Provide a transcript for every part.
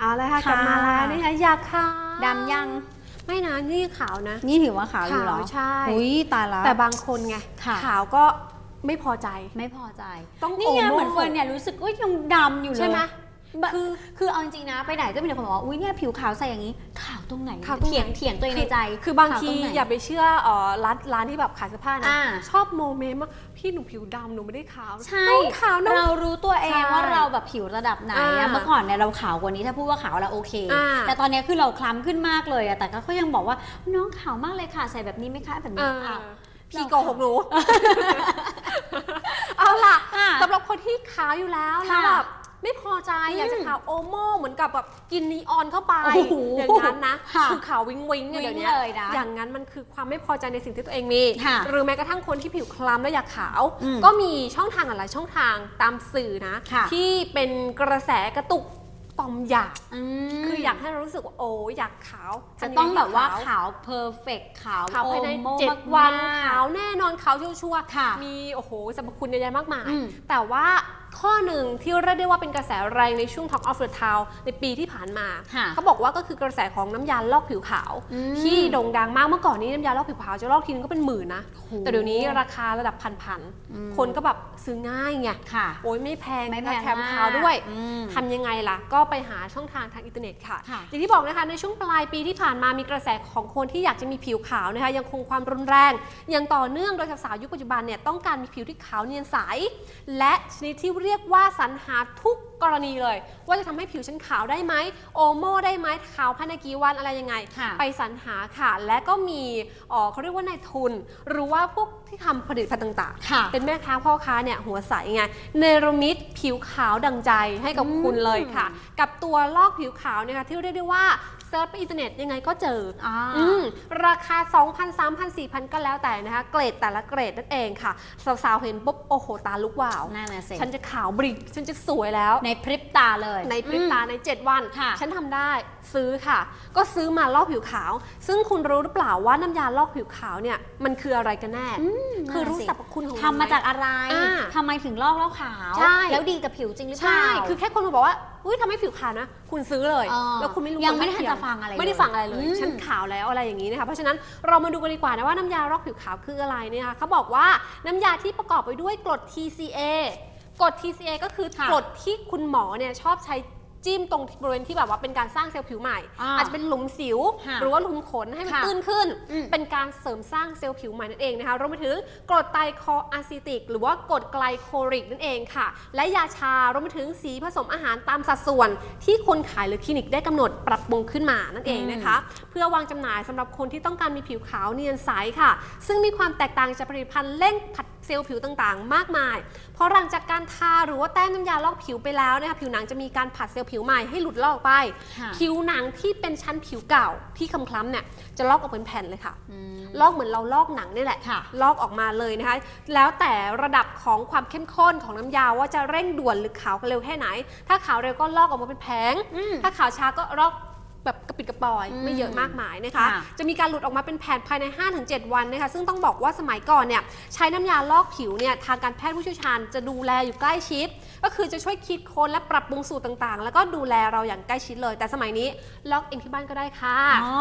เอาเลยค่ะกค่ะ ลับมาแล้วนะคะอยากขาวดำยัง ไม่นะนี่ขาวนะ นี่ถือว่าขาวอยู่เหรอขาวใช่ อุ้ยตายละ แต่บางคนไงค่ะ ขาวก็ไม่พอใจ ไม่พอใจ ต้องนี่ไงโอโม่ เหมือนเฟิร์นเนี่ยรู้สึกว่ายังดำอยู่เลยใช่ไหมแบบ คือคือเอาจริงๆนะไปไหนก็มีแต่คนบอกว่าอุ้ยเนี่ยผิวขาวใสอย่างนี้ขาวตรงไหนขาวตรงไหน เถียงเถียงตัวเองในใจคือบางขวทีตรงไหน อย่าไปเชื่อเอ่อร้านร้านที่แบบขายเสื้อผ้านะอ่า ชอบโมเมนต์ว่าพี่หนูผิวดำหนูไม่ได้ขาวใช่ต้องขาวนะเรารู้ตัวเอใช่งว่าเราแบบผิวระดับไหนอ่าอะเมื่อก่อนเนี่ยเราขาวกว่านี้ถ้าพูดว่าขาวเราโอเค อ่าแต่ตอนเนี้ยคือเราคล้ำขึ้นมากเลยอะแต่ก็ยังบอกว่าน้องขาวมากเลยค่ะใส่แบบนี้ไหมคะแบบเอนี้ออ้าว พี่โกหกหนู เอาล่ะค่ะสำหรับคนที่ขาวอยู่แล้วแล้วค่ะแบบ ไม่พอใจอยากจะอืมขาวโอโม่เหมือนกับแบบกินนีออนเข้าไปโอ้โหอย่างนั้นนะค่ะคือขาววิงวิงเนี่ยวิ้งเดี๋ยวนี้เลยนะอย่างนั้นมันคือความไม่พอใจในสิ่งที่ตัวเองมีค่ะหรือแม้กระทั่งคนที่ผิวคล้ำและอยากขาวอืมก็มีช่องทางหลายๆช่องทางตามสื่อนะค่ะที่เป็นกระแสกระตุกต่อมอยากมคืออยากให้เรารู้สึกว่าโอ้อยากขาว จะต้องแบบว่าขาวขาวเพอร์เฟกขาวขาวภายในโอโม่เจ็ดมากๆวันขาวแน่นอนขาวชัวร์ๆค่ะมีโอ้โหสรรพคุณเยอะแยะมากมายอืมแต่ว่า ข้อหนึ่งที่เรียกได้ว่าเป็นกระแสแรงในช่วง Talk of the Town ในปีที่ผ่านมา ค่ะเขาบอกว่าก็คือกระแสของน้ำยาลอกผิวขาว อืมที่โด่งดังมากเมื่อก่อนนี้น้ำยาลอกผิวขาวจะลอกทีนึงก็เป็นหมื่นนะโอ้โหแต่เดี๋ยวนี้ราคาระดับพันอืม ๆ คนก็แบบซื้อง่ายไง ค่ะโอ้ยไม่แพงไม่แพงแถมขาวด้วย อืม ทำยังไงล่ะ ก็ไปหาช่องทางทางอินเทอร์เน็ตค่ะ ค่ะอย่างที่บอกนะคะ ในช่วงปลายปีที่ผ่านมามีกระแสของคนที่อยากจะมีผิวขาวนะคะ ยังคงความรุนแรง อย่างต่อเนื่องโดยสาวๆยุคปัจจุบันเนี่ยต้องการมีผิวที่ขาวเนียนใส และชนิดที่เรียกว่าสรรหาทุกกรณีเลย ว่าจะทำให้ผิวฉันขาวได้ไหมโอโม่ได้ไหมขาวภายในกี่วันอะไรยังไงค่ะไปสรรหาค่ะ และก็มีเอ่อเขาเรียกว่านายทุน หรือว่าพวกที่ทำผลิตภัณฑ์ต่างๆค่ะเป็นแม่ค้าพ่อค้าเนี่ยหัวใสไงเนรมิตผิวขาวดังใจให้กับอืมคุณเลยค่ะ กับตัวลอกผิวขาวเนี่ยค่ะที่เรียกได้ว่า เซิร์ชไปอินเทอร์เน็ตยังไงก็เจออ่าอืมราคา 2,000 3,000 4,000 ก็แล้วแต่นะคะ เกรดแต่ละเกรดนั่นเองค่ะ สาวๆ เห็นปุ๊บ โอ้โห ตาลุกวาวนั่นน่ะสิฉันจะขาวบริกฉันจะสวยแล้ว ในพริบตาเลย ในพริบตาอืมใน 7 วันค่ะฉันทำได้ซื้อค่ะ ก็ซื้อมาลอกผิวขาว ซึ่งคุณรู้หรือเปล่าว่าน้ำยาลอกผิวขาวเนี่ยมันคืออะไรกันแน่คือรู้สรรพคุณของนทำมาจากอะไรอ่าทำไมถึงลอกแล้วขาวใช่แล้วดีกับผิวจริงหรือเปใช่ล่าคือแค่คนมาบอกว่า อุ้ยทำให้ผิวขาวนะ คุณซื้อเลยอ๋อแล้วคุณไม่รู้ยังไม่ได้ผลข้าทันจะฟังอะไรไม่ได้เลยฟังอะไรเลย อืม ฉันขาวแล้วอะไรอย่างนี้นะคะ เพราะฉะนั้นเรามาดูกันดีกว่านะว่าน้ำยาลอกผิวขาวคืออะไรเนี่ยค่ะเขาบอกว่าน้ำยาที่ประกอบไปด้วยกรด TCA กรด TCA ก็คือค่ะกรดที่คุณหมอเนี่ยชอบใช้ จิ้มตรงบริเวณที่แบบว่าเป็นการสร้างเซลล์ผิวใหม่ อ่าอาจจะเป็นหลุมสิวค่ะหรือว่าหลุมขนให้มันค่ะตื้นขึ้น อืม เป็นการเสริมสร้างเซลล์ผิวใหม่นั่นเองนะคะรวมไปถึงกรดไตรคออะซิติก หรือว่ากรดไกลโคริกนั่นเองค่ะ และยาชารวมไปถึงสีผสมอาหารตามสัดส่วน ที่คนขายหรือคลินิกได้กำหนดปรับปรุงขึ้นมานั่นเองนะคะ เพื่อวางจำหน่ายสำหรับคนที่ต้องการมีผิวขาวเนียนใสค่ะ ซึ่งมีความแตกต่างจากผลิตภัณฑ์เร่งผัด เซลล์ผิวต่างๆ มากมาย เพราะหลังจากการทาหรือว่าแต้มน้ำยาลอกผิวไปแล้วนะคะผิวหนังจะมีการผัดเซลล์ผิวใหม่ให้หลุดลอกไปค่ะผิวหนังที่เป็นชั้นผิวเก่าที่คล้ำๆเนี่ยจะลอกออกเป็นแผ่นเลยค่ะอืมลอกเหมือนเราลอกหนังนี่แหละค่ะลอกออกมาเลยนะคะ แล้วแต่ระดับของความเข้มข้นของน้ำยาว่าจะเร่งด่วนหรือขาวเร็วแค่ไหน ถ้าขาวเร็วก็ลอกออกมาเป็นแผงอืมถ้าขาวช้าก็ลอก แบบกระปิดกระปอยอืมไม่เยอะมากมายนะคะค่ะจะมีการหลุดออกมาเป็นแผ่นภายใน 5-7 วันนะคะ ซึ่งต้องบอกว่าสมัยก่อนเนี่ยใช้น้ำยาลอกผิวเนี่ยทางการแพทย์ผู้เชี่ยวชาญจะดูแลอยู่ใกล้ชิด ก็คือจะช่วยคิดค้นและปรับปรุงสูตรต่างๆ แล้วก็ดูแลเราอย่างใกล้ชิดเลย แต่สมัยนี้ลอกเองที่บ้านก็ได้ค่ะอ๋อ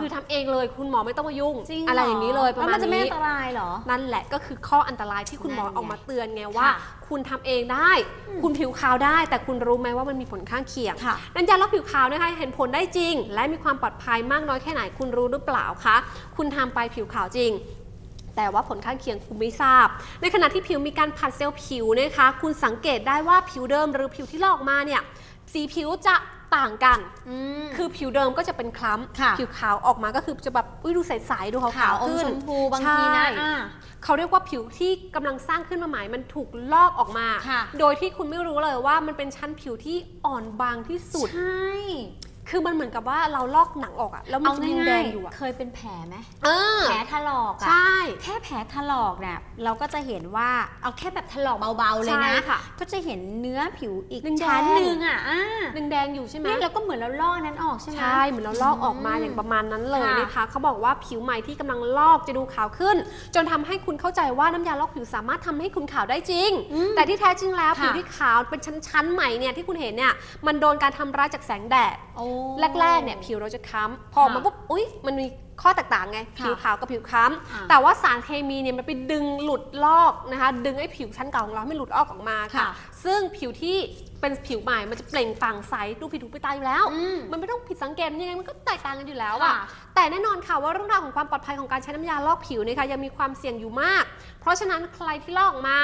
คือทำเองเลยคุณหมอไม่ต้องมายุ่งจริงอะไรอย่างนี้เลยประแล้วมามัณนจะไม่นี้อันตรายเหรอนั่นแหละก็คือข้ออันตรายที่คุณหมอนั่นไงออกมาเตือนไงว่า ค่ะคุณทำเองได้ คุณผิวขาวได้ แต่คุณรู้ไหมว่ามันมีผลข้างเคียงค่ะน้ำยาลอกผิวขาวนะคะเห็นผลได้จริง และมีความปลอดภัยมากน้อยแค่ไหนคุณรู้หรือเปล่าคะคุณทำไปผิวขาวจริงแต่ว่าผลข้างเคียงคุณไม่ทราบ ในขณะที่ผิวมีการผัดเซลล์ผิวนะคะ คุณสังเกตได้ว่าผิวเดิมหรือผิวที่ลอกมาเนี่ย สีผิวจะ ต่างกันอืมคือผิวเดิมก็จะเป็นคล้ค่ะำผิวขาวออกมาก็คือจะแบบอุ้ยดูใสๆ ดูขาวขาวๆอมขึ้นชมพูบางทีนะใช่อ่าเขาเรียกว่าผิวที่กำลังสร้างขึ้นมาใหม่ มันถูกลอกออกมาค่ะโดยที่คุณไม่รู้เลยว่ามันเป็นชั้นผิวที่อ่อนบางที่สุด ใช่ คือมันเหมือนกับว่าเราลอกหนังออกอะแล้วมันเอาจะมีแดง่ายงอยู่อะๆเคยเป็นแผลไหมเออ แผลถลอกอะใช่ แค่แผลถลอกเนี่ยเราก็จะเห็นว่าเอาแค่แบบถลอกเบาๆเลยนะ ใช่ค่ะก็จะเห็นเนื้อผิวอีกแดงๆ ชั้นหนึ่งอะอ่าแดงๆอยู่ใช่ไหม เนี่ยเราก็เหมือนเราลอกนั้นออกใช่ไหม ใช่ เหมือนเราลอกออกมาอืมอย่างประมาณนั้นเลยค่ะนะคะเขาบอกว่าผิวใหม่ที่กำลังลอกจะดูขาวขึ้น จนทำให้คุณเข้าใจว่าน้ำยาลอกผิวสามารถทำให้คุณขาวได้จริง อืมแต่ที่แท้จริงแล้วค่ะ ผิวที่ขาวเป็นชั้นๆใหม่เนี่ยที่คุณเห็นเนี่ยมันโดนการทำร้ายจากแสงแดด โอ้แรกๆเนี่ยผิวเราจะค้ำพอมาค่ะปุ๊บอุ้ยมันมีข้อแตกต่างไงค่ะผิวขาวกับผิวค้อ่าำแต่ว่าสารเคมีเนี่ยมันไปดึงหลุดลอกนะคะดึงไอ้ผิวชั้นเก่าของเราให้มันหลุดออกออกมาค่ะค่ะ ซึ่งผิวที่เป็นผิวใหม่มันจะเปล่งปลั่งใสดูผิดหูผิดตาอยู่แล้วอืมมันไม่ต้องผิดสังเกตมันยังไงมันก็แตกต่างกันอยู่แล้วอะค่ะแต่แน่นอนค่ะว่าเรื่องราวของความปลอดภัยของการใช้น้ำยาลอกผิวเนี่ยค่ะยังมีความเสี่ยงอยู่มาก เพราะฉะนั้นใครที่ลอกออกมา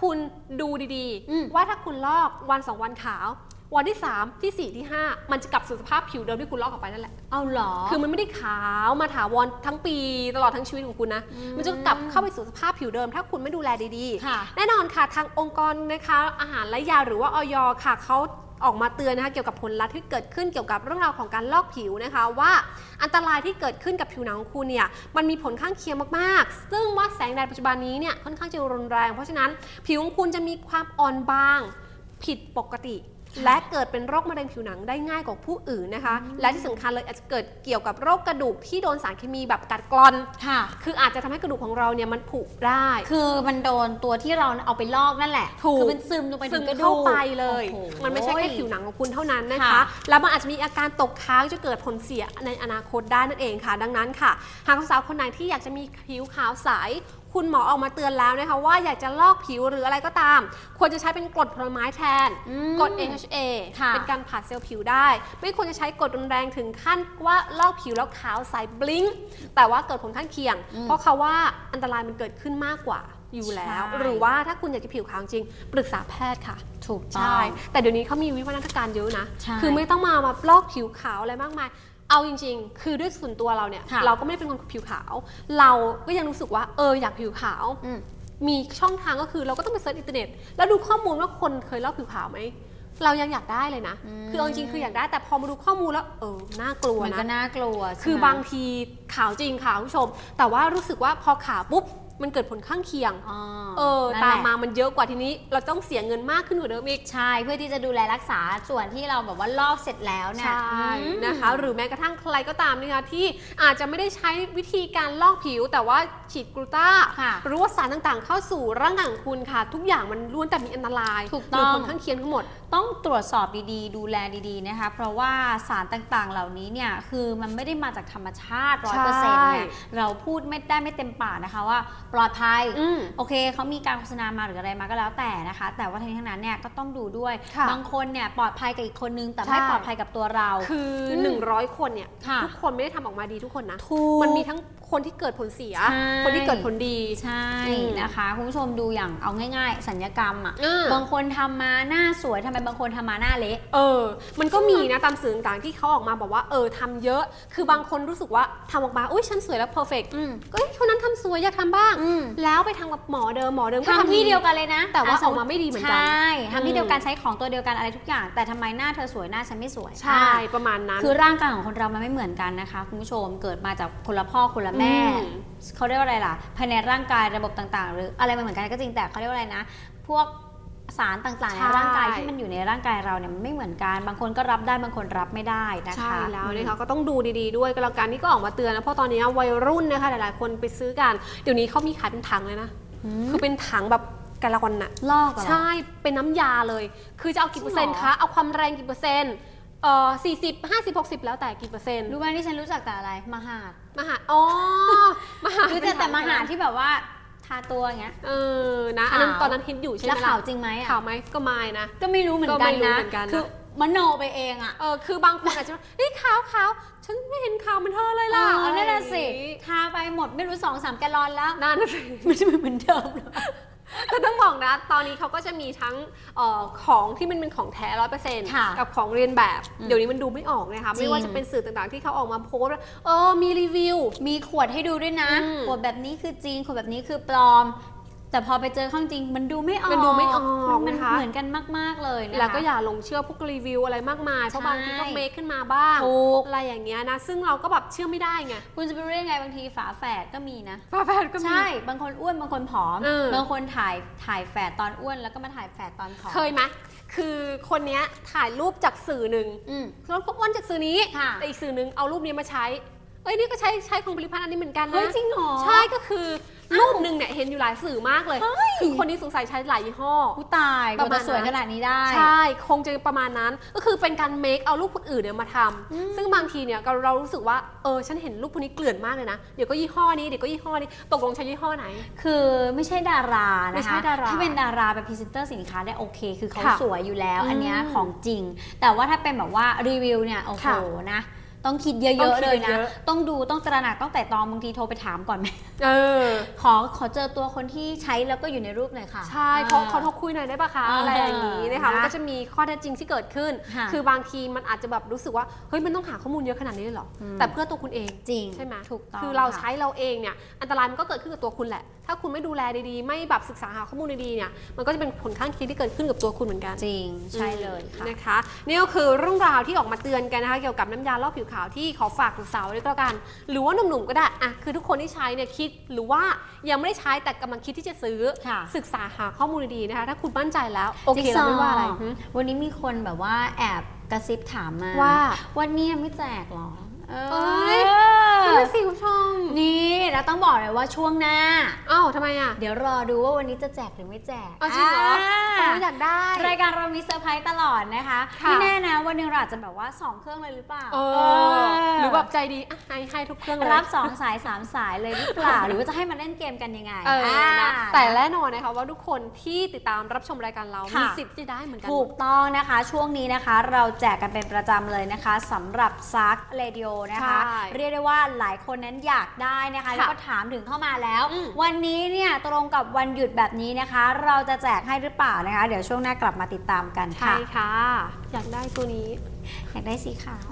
คุณดูดีอืมๆว่าถ้าคุณลอกวันสองวันขาว วันที่ 3 ที่ 4 ที่ 5 มันจะกลับสู่สภาพผิวเดิมที่คุณลอกออกไปนั่นแหละ เอาเหรอ คือมันไม่ได้ขาวมาถาวรทั้งปีตลอดทั้งชีวิตของคุณนะอืมมันจะกลับเข้าไปสู่สภาพผิวเดิม ถ้าคุณไม่ดูแลดีๆค่ะแน่นอนค่ะทางองค์กรนะคะอาหารและยาหรือว่าออยค่ะเขาออกมาเตือนนะคะเกี่ยวกับผลลัพธ์ที่เกิดขึ้นเกี่ยวกับเรื่องราวของการลอกผิวนะคะ ว่าอันตรายที่เกิดขึ้นกับผิวหนังของคุณเนี่ยมันมีผลข้างเคียงมากๆ ซึ่งว่าแสงแดดปัจจุบันนี้เนี่ยค่อนข้างจะรุนแรง เพราะฉะนั้นผิวของคุณจะมีความอ่อนบางผิดปกติ และเกิดเป็นโรคมะเร็งผิวหนังได้ง่ายกว่าผู้อื่นนะคะ และที่สำคัญเลยอาจจะเกิดเกี่ยวกับโรคกระดูกที่โดนสารเคมีแบบกัดกร่อนค่ะคืออาจจะทำให้กระดูกของเราเนี่ยมันผุได้ คือมันโดนตัวที่เราเอาไปลอกนั่นแหละถูกคือมันซึมลงไปซึถึมงกระดูกเข้าไปเลยโอ้โหมันไม่ใช่แค่ผิวหนังของคุณเท่านั้นนะคะค่ะแล้วมันอาจจะมีอาการตกค้างจะเกิดผลเสียในอนาคตได้นั่นเองค่ะ ดังนั้นค่ะ หากสาวๆคนไหนที่อยากจะมีผิวขาวใส คุณหมอออกมาเตือนแล้วนะคะว่าอยากจะลอกผิวหรืออะไรก็ตาม ควรจะใช้เป็นกรดผลไม้แทนอืมกรด AHA ค่ะเป็นการผัดเซลล์ผิวได้ ไม่ควรจะใช้กรดรุนแรงถึงขั้นว่าลอกผิวแล้วขาวใสบลิงก์แต่ว่าเกิดผลข้างเคียงอืมเพราะเขาว่าอันตรายมันเกิดขึ้นมากกว่าอยู่แล้วใช่หรือว่าถ้าคุณอยากจะผิวขาวจริง ปรึกษาแพทย์ค่ะ ถูกต้อใช่งแต่เดี๋ยวนี้เขามีวิวัฒนาการเยอะนะใช่คือไม่ต้องมามาลอกผิวขาวอะไรมากมาย เอาจริง ๆ คือด้วยส่วนตัวเราเนี่ย ค่ะ เราก็ไม่ได้เป็นคนผิวขาว เราก็ยังรู้สึกว่าเอออยากผิวขาว อืม มีช่องทางก็คือเราก็ต้องไปเซิร์ชอินเทอร์เน็ตแล้วดูข้อมูลว่าคนเคยลอกผิวขาวไหมเรายังอยากได้เลยนะ อืม คือเอาจริงๆคืออยากได้แต่พอมาดูข้อมูลแล้วเออน่ากลัวมันก็นะน่ากลัวใช่ไหมคือบางทีขาวจริงขาวคุณผู้ชม แต่ว่ารู้สึกว่าพอขาวปุ๊บ มันเกิดผลข้างเคียง อ๋อเออ นั่นตามแหละมามันเยอะกว่าทีนี้ เราต้องเสียเงินมากขึ้นกว่าเดิมอีก ใช่เพื่อที่จะดูแลรักษาส่วนที่เราแบบว่าลอกเสร็จแล้วเนี่ยใช่อืม นะคะหรือแม้กระทั่งใครก็ตามนะคะที่อาจจะไม่ได้ใช้วิธีการลอกผิว แต่ว่า ฉีดกลูต้าค่ะหรือว่าสารต่างๆ เข้าสู่ร่างกายของคุณค่ะ ทุกอย่างมันล้วนแต่มีอันตรายถูกต้องหรืผลข้างเคียงทั้งหมด ต้องตรวจสอบดีๆ ดูแลดีๆนะคะ เพราะว่าสารต่างๆเหล่านี้เนี่ยคือมันไม่ได้มาจากธรรมชาติร้อยเปอร์เซ็นต์เนี่ยเราพูดไม่ได้ไม่เต็มปากนะคะว่าปลอดภัยอืมโอเคเขามีการโฆษณามาหรืออะไรมาก็แล้วแต่นะคะ แต่ว่าทั้งนี้ทั้งนั้นเนี่ยก็ต้องดูด้วยค่ะบางคนเนี่ยปลอดภัยกับอีกคนนึงแต่ใช่ไม่ปลอดภัยกับตัวเรา คืออมหนึ่งร้อยคนเนี่ยค่ะทุกคนไม่ได้ทำออกมาดีทุกคนนะถูกมันมีทั้ง คนที่เกิดผลเสีย ใช่ คนที่เกิดผลดี ใช่อืมนะคะคุณผู้ชมดูอย่างเอาง่าย ๆ สัญญกรรมอะอ่าบางคนทำมาหน้าสวยทำไมบางคนทำมาหน้าเละ เออ มันก็มีนะตามสื่อต่างๆที่เขาออกมาบอกว่าเออทำเยอะ คือบางคนรู้สึกว่าทำออกมาอุ้ยฉันสวยแล้วเพอร์เฟกต์อืมก็เอ้ยคนนั้นทำสวยอยากทำบ้าง อืมแล้วไปทำกับหมอเดิมหมอเดิมก็ทำที่เดียวกันเลยนะแต่ว่าะสออกมาไม่ดีเหมือนกัน ใช่ทำที่อืมเดียวกันใช้ของตัวเดียวกันอะไรทุกอย่าง แต่ทำไมหน้าเธอสวยหน้าฉันไม่สวยใช่อะประมาณนั้น คือร่างกายของคนเรามันไม่เหมือนกันนะคะคุณผู้ชมเกิดมาจากคนละพ่อคนละแม่อืมเขาเรียกว่าอะไรล่ะภายในร่างกายระบบต่างๆ หรืออะไรมันเหมือนกันก็จริงแต่เขาเรียกว่าอะไรนะ พวกสารต่างๆ ในใช่ร่างกายที่มันอยู่ในร่างกายเราเนี่ยมันไม่เหมือนกัน บางคนก็รับได้บางคนรับไม่ได้นะคะใช่แล้วนะคะก็ต้องดูดีๆด้วยก็แล้วกันนี่ก็ออกมาเตือนนะเพราะตอนนี้วัยรุ่นนะคะหลายๆคนไปซื้อกันเดี๋ยวนี้เขามีขายเป็นถังเลยนะอืมคือเป็นถังแบบกะละวันน่ะลอกเหรอใช่เป็นน้ำยาเลย คือจะเอากี่เปอร์เซ็นต์จริงเหรคะอเอาความแรงกี่เปอร์เซ็นต์เอ่อสี่สิบห้าสิบหกสิบแล้วแต่กี่เปอร์เซ็นต์รู้ไหมที่ฉันรู้จักแต่อะไรมหาด มหาอ๋อมหารู้จักแต่มหาดที่แบบว่าทาตัวอย่างเงี้ย เออ นะ อันนั้นขาวตอนนั้นฮิตอยู่ใช่ไหมแล้วล่ะขาวจริงไหมอะข่าวไหมก็ไม่นะ ก็ไม่รู้เหมือนก็กัไม่นรู้นะเหมือนกันนะ คือมโนไปเองอะ เออ คือบางคนอาจจะว่าเฮ้ยขาวขาวฉันไม่เห็นขาวเหมันเธอเลยเอล่ะอนั่นน่ะสิอะไรอย่างงี้ทาไปหมดไม่รู้สองสามแกลลอนแล้วนั่นน่ะสิมันจะเหมือนเดิมเลย ก็ต้องบอกนะ ตอนนี้เขาก็จะมีทั้งเออของที่มันเป็นของแท้ร้อยเปอร์เซ็นต์ค่ะกับของเรียนแบบ อืมเดี๋ยวนี้มันดูไม่ออกนะคะจริง ไม่ว่าจะเป็นสื่อต่างๆที่เขาออกมาโพสต์ว่าเออมีรีวิว มีขวดให้ดูด้วยนะ อืม ขวดแบบนี้คือจริง ขวดแบบนี้คือปลอม แต่พอไปเจอข้างจริงมันดูไม่ออกมันดูไม่ออกมันนะคะเหมือนกันมาก ๆ เลยนะคะแล้วก็อย่าหลงเชื่อพวกรีวิวอะไรมากมาย เพราะใช่บางทีก็เมคขึ้นมาบ้างถูกอะไรอย่างเงี้ยนะ ซึ่งเราก็แบบเชื่อไม่ได้ไง คุณจะไปรู้ได้ไงบางทีฝาแฝดก็มีนะ ฝาแฝดก็มี ใช่ บางคนอ้วนบางคนผอมเออบางคนถ่ายถ่ายแฝดตอนอ้วนแล้วก็มาถ่ายแฝดตอนผอม เคยไหมคือคนเนี้ยถ่ายรูปจากสื่อหนึ่งอืมแล้วก็อ้วนจากสื่อนี้ค่ะแต่อีกสื่อหนึ่งเอารูปนี้มาใช้ เอ้ยนี่ก็ใช้ใช้ของผลิตภัณฑ์อันนี้เหมือนกันนะ เฮ้ยจริงเหรอ ใช่ก็คือ รูปหนึ่งเนี่ยเห็นอยู่หลายสื่อมากเลยเฮ้ยคือคนนี้สงสัยใช้หลายยี่ห้อ ผู้ตายประกมาว่าณจะสวยนั้นขนาดนี้ได้ ใช่ คงจะประมาณนั้น ก็คือเป็นการเมคเอารูปคนอื่นเนี่ยมาทำอืมซึ่งบางทีเนี่ยเราเรารู้สึกว่า เออ ฉันเห็นรูปคนนี้เกลื่อนมากเลยนะ เดี๋ยวก็ยี่ห้อนี้ เดี๋ยวก็ยี่ห้อนี้ ตกลงใช้ยี่ห้อไหน คือไม่ใช่ดารานะคะไม่ใช่ดาราถ้าเป็นดาราเป็นพรีเซนเตอร์สินค้าได้โอเค คือเขาค่ะสวยอยู่แล้วอืมอันเนี้ยของจริง แต่ว่าถ้าเป็นแบบว่ารีวิวเนี่ย โอ้โหค่ะนะ ต้องคิดเยต้องอะคิดๆเลยนะ เยอะ ต้องดูต้องตระหนักต้องแต่ตองบางทีโทรไปถามก่อนไหม เออ ขอขอเจอตัวคนที่ใช้แล้วก็อยู่ในรูปหน่อยค่ะ ใช่เขาเขาโทรคุยหน่อยได้ปะคะเออออะไรอย่างนี้นะคะนะมันก็จะมีข้อเท็จจริงที่เกิดขึ้น ค่ะคือบางทีมันอาจจะแบบรู้สึกว่าเฮ้ยมันต้องหาข้อมูลเยอะขนาดนี้เลยเหรออืมแต่เพื่อตัวคุณเอง จริงใช่ไหมถูกต้องคือเราค่ะใช้เราเองเนี่ยอันตรายมันก็เกิดขึ้นกับตัวคุณแหละ ถ้าคุณไม่ดูแลดีๆ ไม่แบบศึกษาหาข้อมูลดีๆเนี่ยมันก็จะเป็นผลข้างเคียงที่เกิดขึ้นกับตัวคุณเหมือนกันจริงใช่เลยค่ะ นะคะนี่ก็คือเรื่องราวที่ออกมาเตือนกันนะคะเกี่ยวกับน้ำยาลอกผิวขาวที่ขอฝากสาวๆด้วยก็แล้วกัน หรือว่าหนุ่มๆก็ได้อะคือทุกคนที่ใช้เนี่ยคิดหรือว่ายังไม่ได้ใช้แต่กำลังคิดที่จะซื้อ ค่ะ ศึกษาหาข้อมูลดีๆนะคะ ถ้าคุณมั่นใจแล้ว โอเคจิ๊กซเราว์ไม่ว่าอะไรหึวันนี้มีคนแบบว่าแอบกระซิบถามมาว่า วันนี้ไม่แจกเหรอเอเอ้ย อ นั่นนะสิคุณผู้ชม นี่เราต้องบอกเลยว่าช่วงหน้า อ้าวทำไมอะ เดี๋ยวรอดูว่าวันนี้จะแจกหรือไม่แจกเอาจริงเหรออ่าโอ้ยอยากได้ รายการเรามีเซอร์ไพรส์ตลอดนะคะค่ะไม่แน่นะวันหนึงเราอาจจะแบบว่า 2 เครื่องเลยหรือเปล่าเอเอออหรือแบบใจดีอะให้ให้ทุกเครื่องเลยรับ 2 สาย 3 สายเลยหรือเปล่า หรือว่าจะให้มาเล่นเกมกันยังไงเอออ่านะแต่แน่นอนนะคะว่าทุกคนที่ติดตามรับชมรายการเรา ค่ะ มีสิทธิ์ที่จะได้เหมือนกัน ถูกต้องนะคะช่วงนี้นะคะเราแจกกันเป็นประจำเลยนะคะสำหรับซักเรดิโอนะคะ ใช่เรียกได้ว่าหลายคนนั้นอยากได้นะคะ ค่ะแล้วก็ถามถึงเข้ามาแล้วอืมวันนี้เนี่ยตรงกับวันหยุดแบบนี้นะคะ เราจะแจกให้หรือเปล่านะคะ เดี๋ยวช่วงหน้ากลับมาติดตามกันใช่ค่ะค่ะ อยากได้ตัวนี้ อยากได้สีขาว